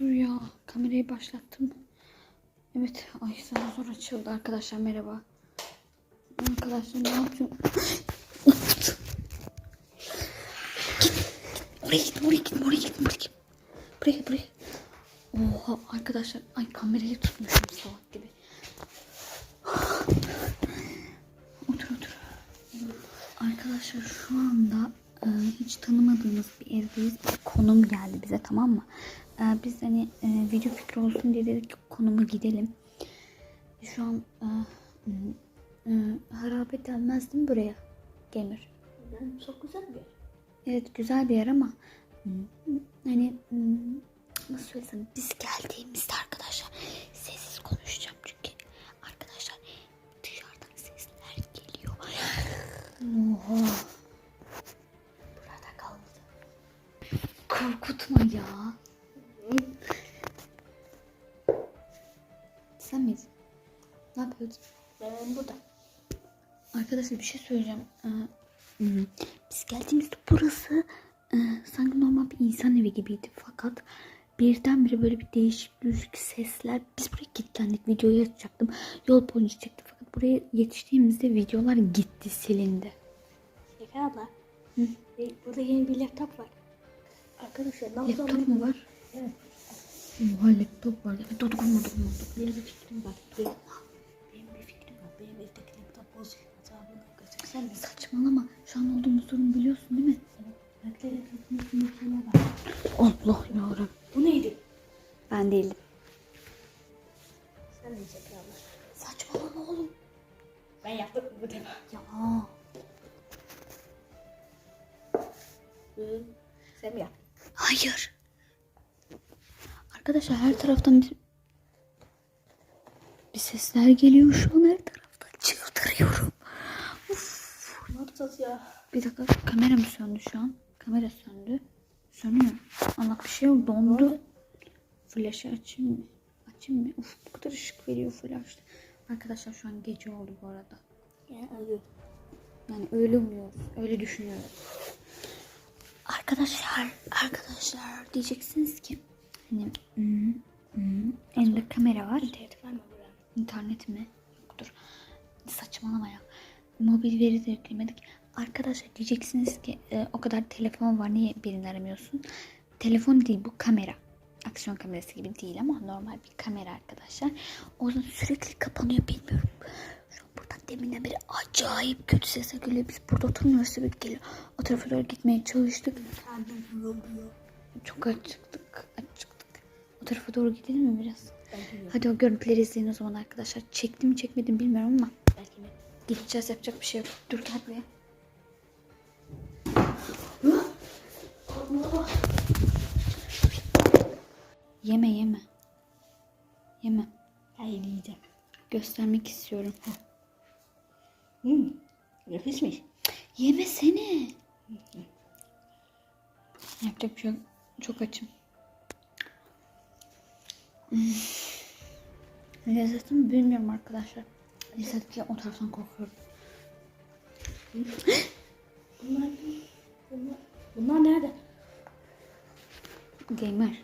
Dur ya kamerayı başlattım. Evet ay sana zor açıldı arkadaşlar merhaba. Arkadaşlar ne yapacağım? Oraya git, oraya git, oraya git, oraya git. Buraya, buraya. Oha arkadaşlar, ay kamerayı tutmuşum salak gibi. Otur otur. Arkadaşlar şu anda hiç tanımadığımız bir evdeyiz. Bir konum geldi bize tamam mı? E, biz hani e, video fikri olsun diye dedik ki konuma gidelim. Şu an e, e, harabe denmez değil mi buraya? Yani çok güzel bir yer. Evet güzel bir yer ama hani nasıl söylesem biz geldiğimizde arkadaşlar sessiz konuşacağım çünkü arkadaşlar dışarıdan sesler geliyor. Oha. Burada kaldı. Korkutma ya. Yapıyordun? Ben burada. Arkadaşlar bir şey söyleyeceğim. Ee, hmm, Biz geldiğimizde burası e, sanki normal bir insan evi gibiydi. Fakat birdenbire böyle bir değişik düşük sesler. Biz buraya kilitlendik. Videoyu açacaktım. Yol boyunca çektim. Fakat buraya yetiştiğimizde videolar gitti silindi. Şeker abla. E, burada yeni bir laptop var. Arkadaşlar Laptop yapalım? mu var? Evet. Oha laptop var. Evet dokunma dokunma dokunma. Benim bir fikrim var. Benim, bozuk. Acaba bunu götürsem mi? Saçmalama. Şu an olduğumuz durum biliyorsun değil mi? Bekle. Allah yarabbim. Bu neydi? Ben değilim. Sen de Şeker abla. Saçmalama oğlum. Ben yaptım bu defa. Ya. Hı. Sen mi yaptın? Hayır. Arkadaşlar her taraftan bir, bir sesler geliyor şu an her taraftan. Çıldırıyorum. Uf. Ne yapacağız ya? Bir dakika kamera mı söndü şu an? Kamera söndü. Sönüyor. Allah bir şey yok dondu. Flaşı açayım mı? Açayım mı? Uf bu kadar ışık veriyor flash. Arkadaşlar şu an gece oldu bu arada. Yani öyle. Yani öyle umuyoruz. Öyle düşünüyoruz. Arkadaşlar, arkadaşlar diyeceksiniz ki hani hmm, elinde kamera var. İnternet var mı burada? İnternet mi? Yoktur. Saçmalama ya. Mobil veri de yüklemedik. Arkadaşlar diyeceksiniz ki e, o kadar telefon var niye birini aramıyorsun? Telefon değil bu kamera. Aksiyon kamerası gibi değil ama normal bir kamera arkadaşlar. O yüzden sürekli kapanıyor bilmiyorum. Şu an buradan deminden beri acayip kötü sesler geliyor. Biz burada oturmuyoruz sebep geliyor. O tarafa doğru gitmeye çalıştık. Çok acıktık. Acıktık. O tarafa doğru gidelim mi biraz? Hadi o görüntüleri izleyin o zaman arkadaşlar. Çektim mi çekmedim bilmiyorum ama. Gideceğiz yapacak bir şey yok. Dur gel buraya. Yeme yeme. Yeme. Hayır yiyeceğim. Göstermek istiyorum. Hmm. Nefismiş. Yemesene. Yapacak bir şey yok. Çok açım. Hmm. Lezzeti mi bilmiyorum arkadaşlar. Lezzetli o taraftan korkuyorum. Bunlar, bunlar, bunlar nerede? Gamer.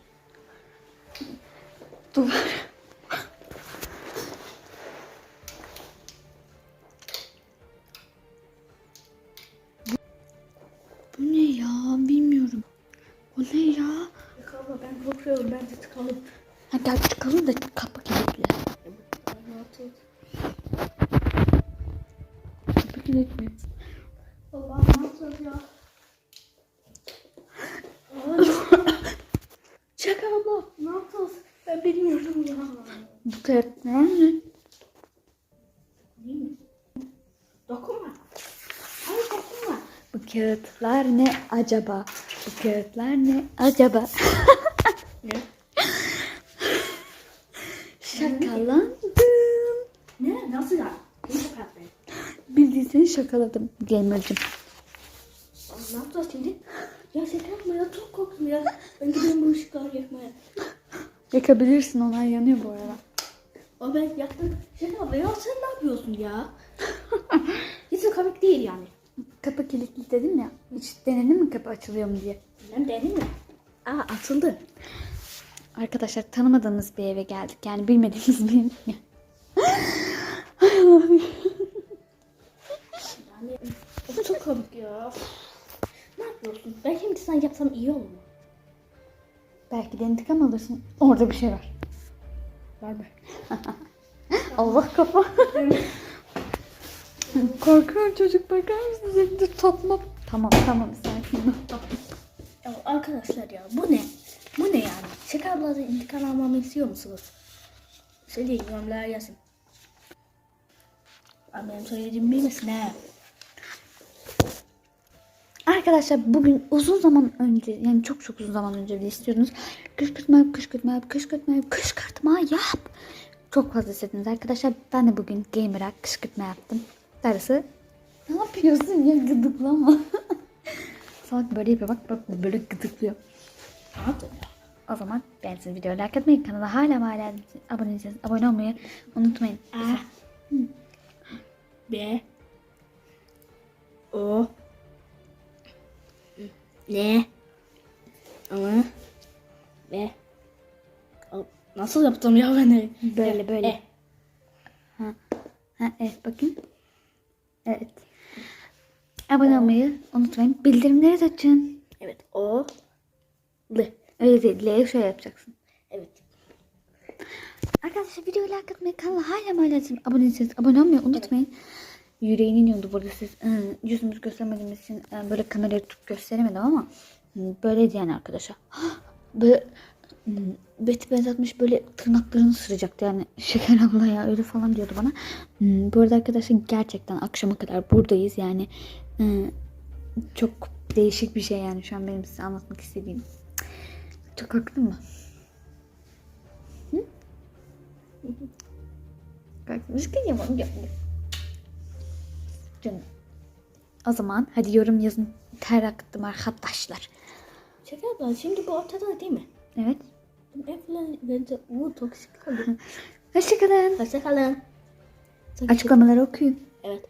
Duvar. Bu ne ya? Bilmiyorum. Bu ne ya? Yok abla ben korkuyorum. Bence tıkalım. Ha gel çıkalım da kapı kilitli. Kapı kilitli. Baba ne yapacağız ya? Şaka abla ne yapacağız? Ben bilmiyorum ya. Bu kağıtlar ne? Dokunma. Hayır dokunma. Bu kağıtlar ne acaba? Bu kağıtlar ne acaba? Ne? Şakalandım. Ne? Nasıl ya? Ne şaka be? Bildiğin şakaladım gamer'cim. Ne yapacağız şimdi? Ya şaka ya çok korktum ya. Ben gidiyorum bu ışıkları yakmaya. Yakabilirsin onlar yanıyor bu arada. Ama ben yaktım. Şaka abla ya sen ne yapıyorsun ya? Hiç komik değil yani. Kapı kilitli dedim ya. Hiç denedin mi kapı açılıyor mu diye? Ben dedim mi? Aa açıldı. Arkadaşlar tanımadığımız bir eve geldik. Yani bilmediğimiz bir Yani of, çok komik ya. Ne yapıyorsun? Ben şimdi sen yapsam iyi olur mu? Belki de intikam alırsın. Orada bir şey var. Verme. Allah kafa. Korkuyorum çocuk bakar mısınız? Elinde topma. Tamam tamam sakin ol. Ya arkadaşlar ya bu ne? Bu ne yani? Şeker abladan intikam almamı istiyor musunuz? Söyleyin yorumlara yazın. Ama benim söylediğimi bilmesin ha. Arkadaşlar bugün uzun zaman önce yani çok çok uzun zaman önce bile istiyordunuz. Kışkırtma yap, kışkırtma yap, kışkırtma yap, kışkırtma yap. Çok fazla istediniz arkadaşlar. Ben de bugün gamer'a kışkırtma yaptım. Darısı ne yapıyorsun ya gıdıklama. Salak böyle yapıyor bak bak böyle gıdıklıyor. O zaman ben size videoyu like atmayı, kanala hala hala abone değilseniz abone olmayı unutmayın. A B O N A B Nasıl yaptım ya ben? Böyle böyle. E. Ha, ha, evet bakın. Evet. Abone olmayı unutmayın. Bildirimleri de açın. Evet O L Öyle değil. L'yi şöyle yapacaksın. Evet. Arkadaşlar videoyu like atmayı, kanala hala hala abone değilseniz abone olmayı unutmayın. Yüreğinin yanında burada siz ıı, yüzümüzü göstermediğimiz için ıı, böyle kamerayı tutup gösteremedim ama ıı, böyleydi yani arkadaşlar. Böyle ıı, Betty benzetmiş böyle tırnaklarını ısıracaktı yani şeker abla ya öyle falan diyordu bana. Hmm, Bu arada arkadaşlar gerçekten akşama kadar buradayız yani ıı, çok değişik bir şey yani şu an benim size anlatmak istediğim. Çok haklı mı? Kalkmış ki yaman yapmıyor. Canım. O zaman hadi yorum yazın. Ter akıttım arkadaşlar. Şeker abla şimdi bu ortada değil mi? Evet. Efle bence bu toksik kaldı. Hoşçakalın. Hoşçakalın. Açıklamaları okuyun. Evet.